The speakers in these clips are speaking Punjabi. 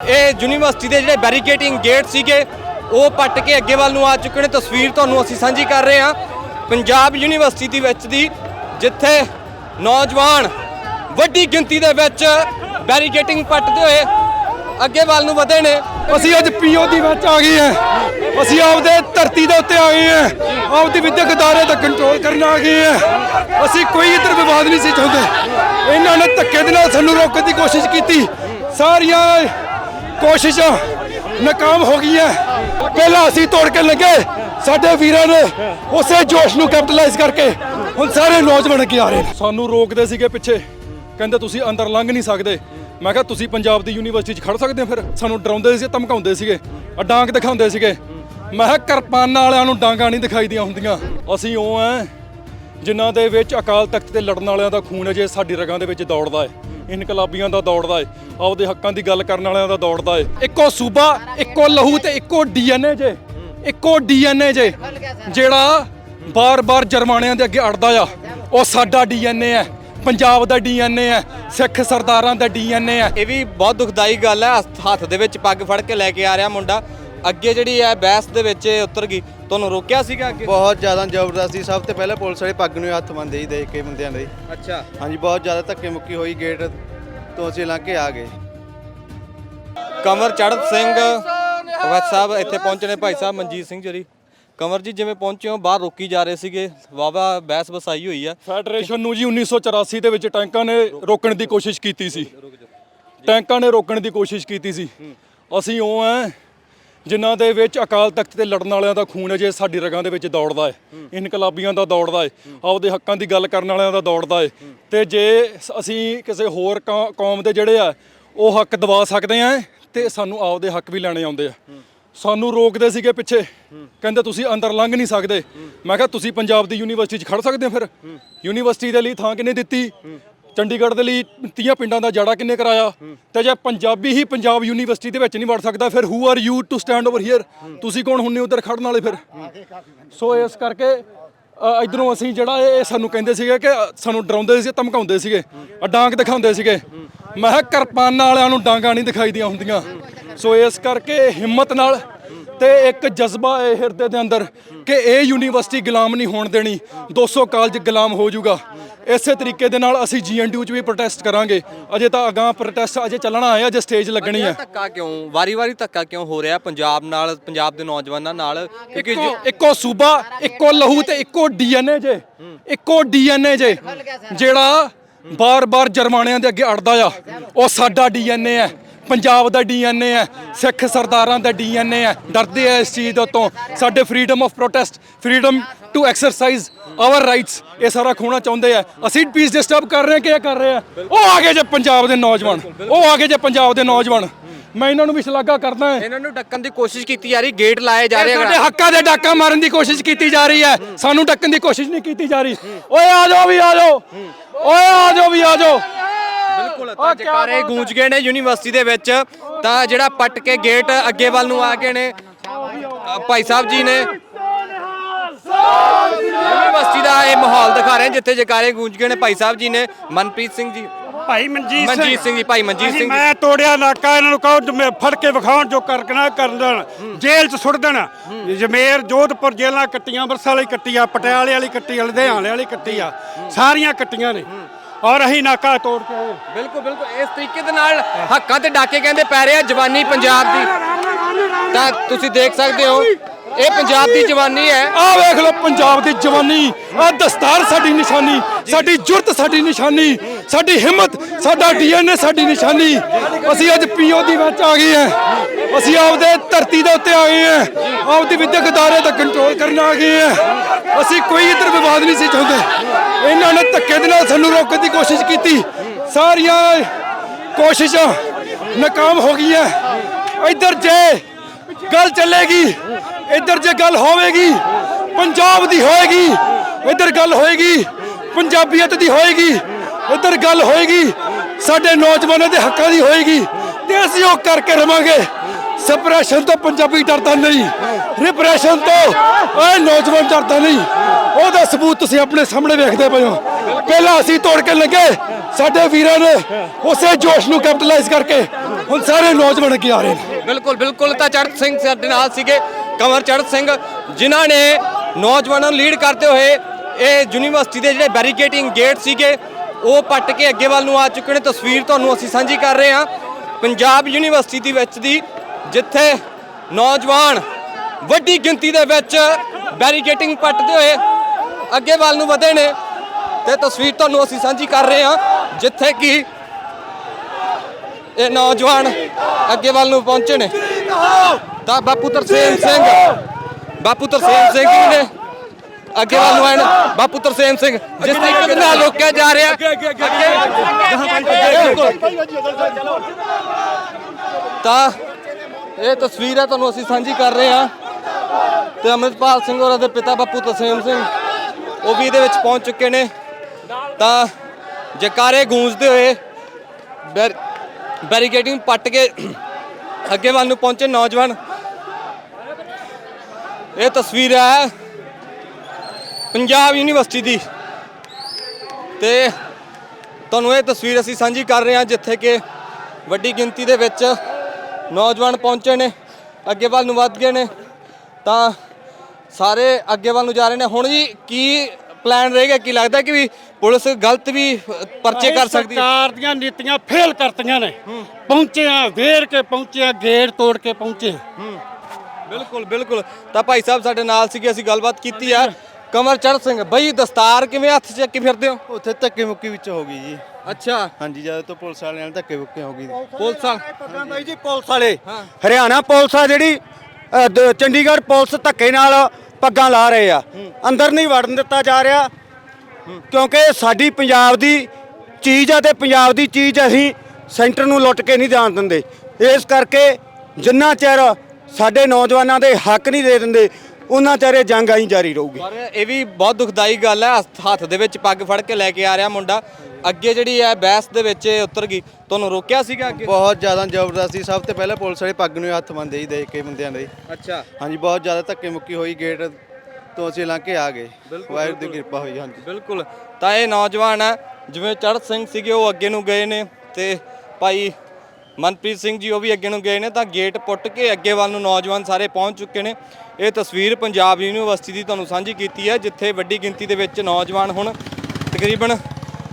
ਇਹ ਯੂਨੀਵਰਸਿਟੀ ਦੇ ਜਿਹੜੇ ਬੈਰੀਕੇਟਿੰਗ ਗੇਟ ਸੀਗੇ, ਉਹ ਪੱਟ ਕੇ ਅੱਗੇ ਵੱਲ ਨੂੰ ਆ ਚੁੱਕੇ ਨੇ। ਤਸਵੀਰ ਤੁਹਾਨੂੰ ਅਸੀਂ ਸਾਂਝੀ ਕਰ ਰਹੇ ਹਾਂ। ਪੰਜਾਬ ਯੂਨੀਵਰਸਿਟੀ ਦੇ ਵਿੱਚ ਦੀ, ਜਿੱਥੇ ਨੌਜਵਾਨ ਵੱਡੀ ਗਿਣਤੀ ਦੇ ਵਿੱਚ ਬੈਰੀਕੇਟਿੰਗ ਪੱਟਦੇ ਹੋਏ ਅੱਗੇ ਵੱਲ ਨੂੰ ਵਧੇ ਨੇ। ਅਸੀਂ ਅੱਜ ਪੀਓ ਦੀ ਵਿੱਚ ਆ ਗਏ ਹਾਂ। ਅਸੀਂ ਆਪਦੇ ਧਰਤੀ ਦੇ ਉੱਤੇ ਆ ਗਏ ਹਾਂ। ਆਪਦੇ ਵਿਦਿਅਕ ਅਦਾਰੇ ਦਾ ਕੰਟਰੋਲ ਕਰਨ ਆ ਗਏ ਹਾਂ। ਅਸੀਂ ਕੋਈ ਇਧਰ ਵਿਵਾਦ ਨਹੀਂ ਸੀ ਚਾਹੁੰਦੇ। ਇਹਨਾਂ ਨੇ ਧੱਕੇ ਦੇ ਨਾਲ ਸਾਨੂੰ ਰੋਕਣ ਦੀ ਕੋਸ਼ਿਸ਼ ਕੀਤੀ। ਸਾਰੀਆਂ ਕੋਸ਼ਿਸ਼ ਨਾਕਾਮ ਹੋ ਗਈਆਂ ਪਹਿਲਾਂ ਅਸੀਂ ਤੋੜ ਕੇ ਲੱਗੇ ਸਾਡੇ ਵੀਰਾਂ ਨੇ ਉਸੇ ਜੋਸ਼ ਨੂੰ ਕੈਪਟਲਾਈਜ਼ ਕਰਕੇ ਹੁਣ ਸਾਰੇ ਨੌਜਵਾਨ ਅੱਗੇ ਆ ਰਹੇ ਨੇ। ਸਾਨੂੰ ਰੋਕਦੇ ਸੀਗੇ ਪਿੱਛੇ। ਕਹਿੰਦੇ ਤੁਸੀਂ ਅੰਦਰ ਲੰਘ ਨਹੀਂ ਸਕਦੇ। ਮੈਂ ਕਿਹਾ, ਤੁਸੀਂ ਪੰਜਾਬ ਦੀ ਯੂਨੀਵਰਸਿਟੀ 'ਚ ਖੜ ਸਕਦੇ ਹੋ ਫਿਰ? ਸਾਨੂੰ ਡਰਾਉਂਦੇ ਸੀ, ਧਮਕਾਉਂਦੇ ਸੀਗੇ। ਆ ਡਾਂਗ ਦਿਖਾਉਂਦੇ ਸੀਗੇ। ਮੈਂ ਕਿਹਾ, ਕਿਰਪਾਨਾਂ ਵਾਲਿਆਂ ਨੂੰ ਡਾਂਗਾਂ ਨਹੀਂ ਦਿਖਾਈਦੀਆਂ ਹੁੰਦੀਆਂ। ਅਸੀਂ ਉਹ ਐ, ਜਿਨ੍ਹਾਂ ਦੇ ਵਿੱਚ ਅਕਾਲ ਤਖਤ ਤੇ ਲੜਨ ਵਾਲਿਆਂ ਦਾ ਖੂਨ ਹੈ, ਜੇ ਸਾਡੀ ਰਗਾਂ ਦੇ ਵਿੱਚ ਦੌੜਦਾ ਹੈ। ਇਨਕਲਾਬੀਆਂ ਦਾ ਦੌੜਦਾ ਏ, ਆਪਦੇ ਹੱਕਾਂ ਦੀ ਗੱਲ ਕਰਨ ਵਾਲਿਆਂ ਦਾ ਦੌੜਦਾ ਹੈ ਇੱਕੋ ਸੂਬਾ, ਇੱਕੋ ਲਹੂ ਤੇ ਇੱਕੋ ਡੀਐਨਏ ਜੇ, ਇੱਕੋ ਡੀਐਨਏ ਜੇ, ਜਿਹੜਾ ਬਾਰ-ਬਾਰ ਜਰਮਾਨਿਆਂ ਦੇ ਅੱਗੇ ਅੜਦਾ ਆ, ਉਹ ਸਾਡਾ ਡੀਐਨਏ ਹੈ ਪੰਜਾਬ ਦਾ ਡੀਐਨਏ ਹੈ ਸਿੱਖ ਸਰਦਾਰਾਂ ਦਾ ਡੀਐਨਏ ਹੈ ਇਹ ਵੀ ਬਹੁਤ ਦੁਖਦਾਈ ਗੱਲ ਹੈ ਹੱਥ ਦੇ ਵਿੱਚ ਪੱਗ ਫੜ ਕੇ ਲੈ ਕੇ ਆ ਰਿਹਾ ਮੁੰਡਾ। ਅੱਗੇ ਜਿਹੜੀ ਹੈ ਬਹਿਸ ਦੇ ਵਿੱਚ ਇਹ ਉਤਰ ਗਈ ਤੁਹਾਨੂੰ ਰੋਕਿਆ ਸੀਗਾ ਅੱਗੇ? ਬਹੁਤ ਜ਼ਿਆਦਾ ਜ਼ਬਰਦਸਤੀ ਸਭ ਤੋਂ ਪਹਿਲਾਂ ਪੁਲਿਸ ਵਾਲੇ ਪੱਗ ਨੂੰ ਹੱਥ ਮੰਨਦੇ ਹੀ ਦੇਖ ਕੇ ਬੰਦਿਆਂ ਦੇ। ਅੱਛਾ। ਹਾਂਜੀ ਬਹੁਤ ਜ਼ਿਆਦਾ ਧੱਕੇ ਮੁੱਕੀ ਹੋਈ ਗੇਟ ਤੋਂ ਅਸੀਂ ਲੰਘ ਕੇ ਆ ਗਏ। ਕਮਰ ਚੜ੍ਹਤ ਸਿੰਘ ਵੈਦ ਸਾਹਿਬ ਇੱਥੇ ਪਹੁੰਚੇ ਨੇ ਭਾਈ ਸਾਹਿਬ ਮਨਜੀਤ ਸਿੰਘ ਜਰੀ ਕਮਰ ਜੀ ਜਿਵੇਂ ਪਹੁੰਚੇ ਹੋ ਬਾਹਰ ਰੋਕੀ ਜਾ ਰਹੇ ਸੀਗੇ। ਵਾਵਾ ਬਹਿਸ ਬਸਾਈ ਹੋਈ ਆ। ਫੈਡਰੇਸ਼ਨ ਨੂੰ ਜੀ 1984 ਦੇ ਵਿੱਚ ਟੈਂਕਾਂ ਨੇ ਰੋਕਣ ਦੀ ਕੋਸ਼ਿਸ਼ ਕੀਤੀ ਸੀ। ਟੈਂਕਾਂ ਨੇ ਰੋਕਣ ਦੀ ਕੋਸ਼ਿਸ਼ ਕੀਤੀ ਸੀ। ਅਸੀਂ ਉਹ ਐ ਜਿਨ੍ਹਾਂ ਦੇ ਵਿੱਚ ਅਕਾਲ ਤਖਤ ਤੇ ਲੜਨ ਵਾਲਿਆਂ ਦਾ ਖੂਨ ਹੈ, ਜੇ ਸਾਡੀ ਰਗਾਂ ਦੇ ਵਿੱਚ ਦੌੜਦਾ ਹੈ, ਇਨਕਲਾਬੀਆਂ ਦਾ ਦੌੜਦਾ ਹੈ, ਆਪਦੇ ਹੱਕਾਂ ਦੀ ਗੱਲ ਕਰਨ ਵਾਲਿਆਂ ਦਾ ਦੌੜਦਾ ਹੈ, ਤੇ ਜੇ ਅਸੀਂ ਕਿਸੇ ਹੋਰ ਕੌ- ਕੌਮ ਦੇ ਜਿਹੜੇ ਆ, ਉਹ ਹੱਕ ਦਵਾ ਸਕਦੇ ਆ ਤੇ ਸਾਨੂੰ ਆਪਦੇ ਹੱਕ ਵੀ ਲੈਣੇ ਆਉਂਦੇ ਆ। ਸਾਨੂੰ ਰੋਕਦੇ ਸੀਗੇ ਪਿੱਛੇ, ਕਹਿੰਦੇ ਤੁਸੀਂ ਅੰਦਰ ਲੰਘ ਨਹੀਂ ਸਕਦੇ। ਮੈਂ ਕਿਹਾ, ਤੁਸੀਂ ਪੰਜਾਬ ਦੀ ਯੂਨੀਵਰਸਿਟੀ 'ਚ ਖੜ ਸਕਦੇ ਹੋ ਫਿਰ? ਯੂਨੀਵਰਸਿਟੀ ਦੇ ਲਈ ਥਾਂ ਕਿੰਨੇ ਦਿੱਤੀ? ਚੰਡੀਗੜ੍ਹ ਦੇ ਲਈ 30 ਪਿੰਡਾਂ ਦਾ ਜਾੜਾ ਕਿੰਨੇ ਕਰਾਇਆ? ਤੇ ਜੇ ਪੰਜਾਬੀ ਹੀ ਪੰਜਾਬ ਯੂਨੀਵਰਸਿਟੀ ਦੇ ਵਿੱਚ ਨਹੀਂ ਵੜ ਸਕਦਾ ਫਿਰ who are you to stand over here ਤੁਸੀਂ ਕੌਣ ਹੁੰਨੇ ਉਧਰ ਖੜਨ ਵਾਲੇ ਫਿਰ? ਸੋ ਇਸ ਕਰਕੇ ਇੱਧਰੋਂ ਅਸੀਂ ਜਿਹੜਾ ਇਹ ਇਹ ਸਾਨੂੰ ਕਹਿੰਦੇ ਸੀਗੇ ਕਿ ਸਾਨੂੰ ਡਰਾਉਂਦੇ ਸੀ ਧਮਕਾਉਂਦੇ ਸੀਗੇ ਆ ਡਾਂਗ ਦਿਖਾਉਂਦੇ ਸੀਗੇ। ਮੈਂ ਕਿਹਾ ਕਿਰਪਾਨਾਂ ਵਾਲਿਆਂ ਨੂੰ ਡਾਂਗਾ ਨਹੀਂ ਦਿਖਾਈਦੀਆਂ ਹੁੰਦੀਆਂ। ਸੋ ਇਸ ਕਰਕੇ ਹਿੰਮਤ ਨਾਲ ਤੇ ਇੱਕ ਜਜ਼ਬਾ ਹੈ ਹਿਰਦੇ ਦੇ ਅੰਦਰ ਕਿ ਇਹ ਯੂਨੀਵਰਸਿਟੀ ਗੁਲਾਮ ਨਹੀਂ ਹੋਣ ਦੇਣੀ। 200 ਕਾਲਜ ਗੁਲਾਮ ਹੋ ਜਾਊਗਾ। ਇਸੇ ਤਰੀਕੇ ਦੇ ਨਾਲ ਅਸੀਂ ਜੀਐਨਡੀਯੂ 'ਚ ਵੀ ਪ੍ਰੋਟੈਸਟ ਕਰਾਂਗੇ। ਅਜੇ ਤਾਂ ਅਗਾਹ ਪ੍ਰੋਟੈਸਟ ਅਜੇ ਚੱਲਣਾ ਹੈ ਅਜੇ ਸਟੇਜ ਲੱਗਣੀ ਹੈ ਧੱਕਾ ਕਿਉਂ? ਵਾਰੀ-ਵਾਰੀ ਧੱਕਾ ਕਿਉਂ ਹੋ ਰਿਹਾ ਪੰਜਾਬ ਨਾਲ ਪੰਜਾਬ ਦੇ ਨੌਜਵਾਨਾਂ ਨਾਲ? ਕਿਉਂਕਿ ਇੱਕੋ ਇੱਕੋ ਸੂਬਾ ਇੱਕੋ ਲਹੂ ਤੇ ਇੱਕੋ ਡੀਐਨਏ ਜੇ। ਇੱਕੋ ਡੀਐਨਏ ਜੇ ਜਿਹੜਾ ਬਾਰ-ਬਾਰ ਜਰਮਾਨਿਆਂ ਦੇ ਅੱਗੇ ਅੜਦਾ ਆ। ਉਹ ਸਾਡਾ ਡੀਐਨਏ ਹੈ ਪੰਜਾਬ ਦਾ ਡੀਐਨਏ ਹੈ ਸਿੱਖ ਸਰਦਾਰਾਂ ਦਾ ਡੀਐਨਏ ਹੈ ਡਰਦੇ ਆ ਇਸ ਚੀਜ਼ ਦੇ ਤੋਂ ਸਾਡੇ freedom of protest freedom to exercise our rights ਇਹ ਸਾਰਾ ਖੋਣਾ ਚਾਹੁੰਦੇ ਆ। ਅਸੀਂ ਪੀਸ ਡਿਸਟਰਬ ਕਰ ਰਹੇ ਆ ਕਿ ਕਰ ਰਹੇ ਆ? ਉਹ ਆ ਗਏ ਜੇ ਪੰਜਾਬ ਦੇ ਨੌਜਵਾਨ ਉਹ ਆ ਗਏ ਜੇ ਪੰਜਾਬ ਦੇ ਨੌਜਵਾਨ। ਮੈਂ ਇਹਨਾਂ ਨੂੰ ਵੀ ਸ਼ਲਾਘਾ ਕਰਦਾ ਹਾਂ। ਇਹਨਾਂ ਨੂੰ ਡੱਕਣ ਦੀ ਕੋਸ਼ਿਸ਼ ਕੀਤੀ ਜਾ ਰਹੀ ਗੇਟ ਲਾਏ ਜਾ ਰਹੇ ਸਾਡੇ ਹੱਕਾਂ ਦੇ ਡਾਕਾ ਮਾਰਨ ਦੀ ਕੋਸ਼ਿਸ਼ ਕੀਤੀ ਜਾ ਰਹੀ ਹੈ। ਸਾਨੂੰ ਡੱਕਣ ਦੀ ਕੋਸ਼ਿਸ਼ ਨਹੀਂ ਕੀਤੀ ਜਾ ਰਹੀ। ਓਏ ਆ ਜਾਓ ਵੀ ਆ ਜਾਓ। ਓਏ ਆ ਜਾਓ ਵੀ ਆ ਜਾਓ। ਬਿਲਕੁਲ ਤਾਂ ਜਕਾਰੇ ਗੂੰਜ ਗਏ ਨੇ ਯੂਨੀਵਰਸਿਟੀ ਦੇ ਵਿੱਚ। ਤਾਂ ਜਿਹੜਾ ਪੱਟ ਕੇ ਗੇਟ ਅੱਗੇ ਵੱਲ ਨੂੰ ਆ ਗਏ ਨੇ ਅ, ਭਾਈ ਸਾਹਿਬ ਜੀ ਨੇ। ਯੂਨੀਵਰਸਿਟੀ ਦਾ ਇਹ ਮਾਹੌਲ ਦਿਖਾ ਰਹੇ ਨੇ ਜਿੱਥੇ ਜਕਾਰੇ ਗੂੰਜ ਗਏ ਨੇ ਭਾਈ ਸਾਹਿਬ ਜੀ ਨੇ। ਮਨਪ੍ਰੀਤ ਸਿੰਘ ਜੀ। ਭਾਈ ਮਨਜੀਤ ਮਨਜੀਤ ਸਿੰਘ ਜੀ ਭਾਈ ਮਨਜੀਤ ਸਿੰਘ ਜੀ। ਮੈਂ ਤੋੜਿਆ ਨਾਕਾ ਇਹਨਾਂ ਨੂੰ ਕਹੋ ਜਮੇ ਫੜ ਕੇ ਵਿਖਾਉਣ ਜੋ ਕਰਕਣਾ ਕਰ ਦੇਣ। ਜੇਲ੍ਹ 'ਚ ਸੁੱਟ ਦੇਣ। ਜਮੇਰ ਜੋਧਪੁਰ ਜੇਲ੍ਹਾਂ ਕੱਟੀਆਂ ਅੰਮ੍ਰਿਤਸਰ ਵਾਲੀ ਕੱਟੀ ਆ ਪਟਿਆਲੇ ਵਾਲੀ ਕੱਟੀ ਆ ਲੁਧਿਆਣੇ ਵਾਲੀ ਕੱਟੀ ਆ। ਸਾਰੀਆਂ ਕੱਟੀਆਂ ਨੇ। ਔਰ ਅਸੀਂ ਨਾਕਾ ਤੋੜ ਕੇ ਆਏ। ਬਿਲਕੁਲ ਬਿਲਕੁਲ। ਇਸ ਤਰੀਕੇ ਦੇ ਨਾਲ ਹੱਕਾਂ ਤੇ ਡਾਕੇ ਕਹਿੰਦੇ ਪੈ ਰਹੇ ਜਵਾਨੀ ਪੰਜਾਬ ਦੀ। ਤਾਂ ਤੁਸੀਂ ਦੇਖ ਸਕਦੇ ਹੋ ਇਹ ਪੰਜਾਬ ਦੀ ਜਵਾਨੀ ਹੈ। ਆ ਵੇਖ ਲਓ ਪੰਜਾਬ ਦੀ ਜਵਾਨੀ। ਆ ਦਸਤਾਰ ਸਾਡੀ ਨਿਸ਼ਾਨੀ। ਸਾਡੀ ਜੁਰਤ, ਸਾਡੀ ਨਿਸ਼ਾਨੀ, ਸਾਡੀ ਹਿੰਮਤ, ਸਾਡਾ ਡੀਐਨਏ, ਸਾਡੀ ਨਿਸ਼ਾਨੀ। ਅਸੀਂ ਅੱਜ ਪੀਓ ਦੀ ਵਿੱਚ ਆ ਗਏ ਹਾਂ। ਅਸੀਂ ਆਪਦੇ ਧਰਤੀ ਦੇ ਉੱਤੇ ਆ ਗਏ ਹਾਂ। ਆਪਦੇ ਵਿਦਿਅਕ ਅਦਾਰੇ ਦਾ ਕੰਟਰੋਲ ਕਰਨ ਆ ਗਏ ਹਾਂ। ਅਸੀਂ ਕੋਈ ਇਧਰ ਵਿਵਾਦ ਨਹੀਂ ਸੀ ਚਾਹੁੰਦੇ। ਇਹਨਾਂ ਨੇ ਧੱਕੇ ਦੇ ਨਾਲ ਸਾਨੂੰ ਰੋਕਣ ਦੀ ਕੋਸ਼ਿਸ਼ ਕੀਤੀ। ਸਾਰੀਆਂ ਕੋਸ਼ਿਸ਼ਾਂ ਨਾਕਾਮ ਹੋ ਗਈਆਂ। ਇੱਧਰ ਜੇ ਗੱਲ ਚੱਲੇਗੀ, ਇੱਧਰ ਜੇ ਗੱਲ ਹੋਵੇਗੀ, ਪੰਜਾਬ ਦੀ ਹੋਏਗੀ, ਇੱਧਰ ਗੱਲ ਹੋਏਗੀ। ਪੰਜਾਬੀਅਤ ਦੀ ਹੋਏਗੀ ਇੱਧਰ ਗੱਲ ਹੋਏਗੀ, ਸਾਡੇ ਨੌਜਵਾਨਾਂ ਦੇ ਹੱਕਾਂ ਦੀ ਹੋਏਗੀ ਤੇ ਅਸੀਂ ਉਹ ਕਰਕੇ ਰਵਾਂਗੇ। ਸਪਰੈਸ਼ਨ ਤੋਂ ਪੰਜਾਬੀ ਡਰਦਾ ਨਹੀਂ ਰਿਪਰੈਸ਼ਨ ਤੋਂ ਓਏ ਨੌਜਵਾਨ ਡਰਦਾ ਨਹੀਂ। ਉਹਦਾ ਸਬੂਤ ਤੁਸੀਂ ਆਪਣੇ ਸਾਹਮਣੇ ਵੇਖਦੇ ਪਏ ਹੋ। ਪਹਿਲਾਂ ਅਸੀਂ ਤੋੜ ਕੇ ਲੱਗੇ, ਸਾਡੇ ਵੀਰਾਂ ਨੇ ਉਸੇ ਜੋਸ਼ ਨੂੰ ਕੈਪਟਲਾਈਜ਼ ਕਰਕੇ ਹੁਣ ਸਾਰੇ ਨੌਜਵਾਨ ਅੱਗੇ ਆ ਰਹੇ ਨੇ। ਬਿਲਕੁਲ ਬਿਲਕੁਲ, ਤਾਂ ਚੜ੍ਹਤ ਸਿੰਘ ਸਾਡੇ ਨਾਲ ਸੀਗੇ, ਕੰਵਰ ਚੜ੍ਹਤ ਸਿੰਘ, ਜਿਨ੍ਹਾਂ ਨੇ ਨੌਜਵਾਨਾਂ ਨੂੰ ਲੀਡ ਕਰਦੇ ਹੋਏ ਇਹ ਯੂਨੀਵਰਸਿਟੀ ਦੇ ਜਿਹੜੇ ਬੈਰੀਕੇਟਿੰਗ ਗੇਟ ਸੀਗੇ, ਉਹ ਪੱਟ ਕੇ ਅੱਗੇ ਵੱਲ ਨੂੰ ਆ ਚੁੱਕੇ ਨੇ। ਤਸਵੀਰ ਤੁਹਾਨੂੰ ਅਸੀਂ ਸਾਂਝੀ ਕਰ ਰਹੇ ਹਾਂ। ਪੰਜਾਬ ਯੂਨੀਵਰਸਿਟੀ ਦੇ ਵਿੱਚ ਦੀ, ਜਿੱਥੇ ਨੌਜਵਾਨ ਵੱਡੀ ਗਿਣਤੀ ਦੇ ਵਿੱਚ ਬੈਰੀਕੇਟਿੰਗ ਪੱਟਦੇ ਹੋਏ ਅੱਗੇ ਵੱਲ ਨੂੰ ਵਧੇ ਨੇ ਤੇ ਤਸਵੀਰ ਤੁਹਾਨੂੰ ਅਸੀਂ ਸਾਂਝੀ ਕਰ ਰਹੇ ਹਾਂ, ਜਿੱਥੇ ਕਿ ਇਹ ਨੌਜਵਾਨ ਅੱਗੇ ਵੱਲ ਨੂੰ ਪਹੁੰਚੇ ਨੇ। ਤਾਂ ਬਾਪੂ ਤਰਸੇਮ ਸਿੰਘ, ਬਾਪੂ ਤਰਸੇਮ ਸਿੰਘ ਜੀ ਨੇ ਅੱਗੇ ਵੱਲ ਨੂੰ ਨੇ ਬਾਪੂ ਤਰਸੇਮ ਸਿੰਘ ਜਿਸ ਤਰੀਕੇ ਦੇ ਨਾਲ ਰੋਕਿਆ ਜਾ ਰਿਹਾ ਤਾਂ ਇਹ ਤਸਵੀਰ ਹੈ ਤੁਹਾਨੂੰ ਅਸੀਂ ਸਾਂਝੀ ਕਰ ਰਹੇ ਹਾਂ ਤੇ ਅਮਰਿਤਪਾਲ ਸਿੰਘ ਹੋਰਾਂ ਦੇ ਪਿਤਾ ਬਾਪੂ ਤਰਸੇਮ ਸਿੰਘ ਉਹ ਵੀ ਇਹਦੇ ਵਿੱਚ ਪਹੁੰਚ ਚੁੱਕੇ ਨੇ ਤਾਂ ਜਕਾਰੇ ਗੂੰਜਦੇ ਹੋਏ ਬੈਰ- ਬੈਰੀਕੇਡਿੰਗ ਪੱਟ ਕੇ ਅੱਗੇ ਵੱਲ ਨੂੰ ਪਹੁੰਚੇ ਨੌਜਵਾਨ ਇਹ ਤਸਵੀਰ ਹੈ ਪੰਜਾਬ ਯੂਨੀਵਰਸਿਟੀ ਦੀ। ਤੇ ਤੁਹਾਨੂੰ ਇਹ ਤਸਵੀਰ ਅਸੀਂ ਸਾਂਝੀ ਕਰ ਰਹੇ ਹਾਂ ਜਿੱਥੇ ਕਿ ਵੱਡੀ ਗਿਣਤੀ ਦੇ ਵਿੱਚ ਨੌਜਵਾਨ ਪਹੁੰਚੇ ਨੇ ਅੱਗੇ ਵੱਲ ਨੂੰ ਵੱਧ ਗਏ ਨੇ। ਤਾਂ ਸਾਰੇ ਅੱਗੇ ਵੱਲ ਨੂੰ ਜਾ ਰਹੇ ਨੇ। ਹੁਣ ਜੀ ਕੀ ਪਲਾਨ ਰਹੇਗਾ ਕੀ ਲੱਗਦਾ ਕਿ ਵੀ ਪੁਲਿਸ ਗਲਤ ਵੀ ਪਰਚੇ ਕਰ ਸਕਦੀ ਹੈ? ਸਰਕਾਰ ਦੀਆਂ ਨੀਤੀਆਂ ਫੇਲ ਕਰਤੀਆਂ ਨੇ। ਪਹੁੰਚੇ ਆ ਵੇਰ ਕੇ ਪਹੁੰਚੇ ਆ ਗੇਟ ਤੋੜ ਕੇ ਪਹੁੰਚੇ। ਬਿਲਕੁਲ ਬਿਲਕੁਲ। ਤਾਂ ਭਾਈ ਸਾਹਿਬ ਸਾਡੇ ਨਾਲ ਸੀਗੇ ਅਸੀਂ ਗੱਲਬਾਤ ਕੀਤੀ ਆ। ਕਮਰ ਚੜ੍ਹ ਸਿੰਘ ਬਈ ਦਸਤਾਰ ਕਿਵੇਂ ਹੱਥ 'ਚ ਚੱਕੀ ਫਿਰਦੇ ਹੋ? ਉੱਥੇ ਧੱਕੇ ਮੁੱਕੀ ਵਿੱਚ ਹੋ ਗਈ ਜੀ। ਅੱਛਾ। ਹਾਂਜੀ ਜਦੋਂ ਤੋਂ ਪੁਲਿਸ ਵਾਲਿਆਂ ਨਾਲ ਧੱਕੇ ਮੁੱਕੀ ਹੋ ਗਈ। ਪੁਲਿਸ ਆ ਪੱਗਾਂ ਬਾਈ ਜੀ ਪੁਲਿਸ ਵਾਲੇ। ਹਰਿਆਣਾ ਪੁਲਿਸ ਆ ਜਿਹੜੀ ਅ, ਦ- ਚੰਡੀਗੜ੍ਹ ਪੁਲਿਸ ਧੱਕੇ ਨਾਲ ਪੱਗਾਂ ਲਾ ਰਹੇ ਆ। ਅੰਦਰ ਨਹੀਂ ਵੜਨ ਦਿੱਤਾ ਜਾ ਰਿਹਾ ਕਿਉਂਕਿ ਸਾਡੀ ਪੰਜਾਬ ਦੀ ਚੀਜ਼ ਆ ਤੇ ਪੰਜਾਬ ਦੀ ਚੀਜ਼ ਅਸੀਂ ਸੈਂਟਰ ਨੂੰ ਲੁੱਟ ਕੇ ਨਹੀਂ ਜਾਣ ਦਿੰਦੇ। ਇਸ ਕਰਕੇ ਜਿੰਨਾ ਚਿਰ ਸਾਡੇ ਨੌਜਵਾਨਾਂ ਦੇ ਹੱਕ ਨਹੀਂ ਦੇ ਦਿੰਦੇ ਉਹਨਾਂ ਚਿਰ ਇਹ ਜੰਗ ਆਈ ਜਾਰੀ ਰਹੂਗੀ। ਪਰ ਇਹ ਵੀ ਬਹੁਤ ਦੁਖਦਾਈ ਗੱਲ ਹੈ ਹੱਥ- ਦੇ ਵਿੱਚ ਪੱਗ ਫੜ ਕੇ ਲੈ ਕੇ ਆ ਰਿਹਾ ਮੁੰਡਾ। ਅੱਗੇ ਜਿਹੜੀ ਹੈ ਬਹਿਸ ਦੇ ਵਿੱਚ ਇਹ ਉਤਰ ਗਈ। ਤੁਹਾਨੂੰ ਰੋਕਿਆ ਸੀਗਾ ਅੱਗੇ? ਬਹੁਤ ਜ਼ਿਆਦਾ ਜ਼ਬਰਦਸਤੀ ਸਭ ਤੋਂ ਪਹਿਲਾਂ ਪੁਲਿਸ ਵਾਲੇ ਪੱਗ ਨੂੰ ਹੱਥ ਮੰਨਦੇ ਹੀ ਦੇਖ ਕੇ ਬੰਦਿਆਂ ਦੇ। ਅੱਛਾ। ਹਾਂਜੀ ਬਹੁਤ ਜ਼ਿਆਦਾ ਧੱਕੇ ਮੁੱਕੀ ਹੋਈ ਗੇਟ ਤੋਂ ਅਸੀਂ ਲੰਘ ਕੇ ਆ ਗਏ। ਵਾਹਿਗੁਰੂ ਦੀ ਕਿਰਪਾ ਹੋਈ ਹਾਂਜੀ। ਬਿਲਕੁਲ। ਤਾਂ ਇਹ ਨੌਜਵਾਨ ਹੈ ਜਿਵੇਂ ਚੜ੍ਹਤ ਸਿੰਘ ਸੀਗੇ ਉਹ ਅੱਗੇ ਨੂੰ ਗਏ ਨੇ ਤੇ ਭਾਈ ਮਨਪ੍ਰੀਤ ਸਿੰਘ ਜੀ ਉਹ ਵੀ ਅੱਗੇ ਨੂੰ ਗਏ ਨੇ ਤਾਂ ਗੇਟ ਪੁੱਟ ਕੇ ਅੱਗੇ ਵੱਲ ਨੂੰ ਨੌਜਵਾਨ ਸਾਰੇ ਪਹੁੰਚ ਚੁੱਕੇ ਨੇ। ਇਹ ਤਸਵੀਰ ਪੰਜਾਬ ਯੂਨੀਵਰਸਿਟੀ ਦੀ ਤੁਹਾਨੂੰ ਸਾਂਝੀ ਕੀਤੀ ਹੈ, ਜਿੱਥੇ ਵੱਡੀ ਗਿਣਤੀ ਦੇ ਵਿੱਚ ਨੌਜਵਾਨ ਹੁਣ ਤਕਰੀਬਨ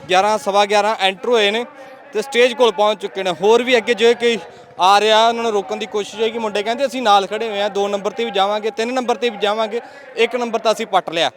11 ਸਵਾ 11 ਐਂਟਰ ਹੋਏ ਨੇ ਤੇ ਸਟੇਜ ਕੋਲ ਪਹੁੰਚ ਚੁੱਕੇ ਨੇ। ਹੋਰ ਵੀ ਅੱਗੇ ਜੇ ਕੋਈ ਆ ਰਿਹਾ, ਉਹਨਾਂ ਨੂੰ ਰੋਕਣ ਦੀ ਕੋਸ਼ਿਸ਼ ਹੋਏਗੀ। ਮੁੰਡੇ ਕਹਿੰਦੇ ਅਸੀਂ ਨਾਲ ਖੜੇ ਹੋਏ ਆ 2 ਨੰਬਰ ਤੇ ਵੀ ਜਾਵਾਂਗੇ 3 ਨੰਬਰ ਤੇ ਵੀ ਜਾਵਾਂਗੇ 1 ਨੰਬਰ ਤਾਂ ਅਸੀਂ ਪੱਟ ਲਿਆ।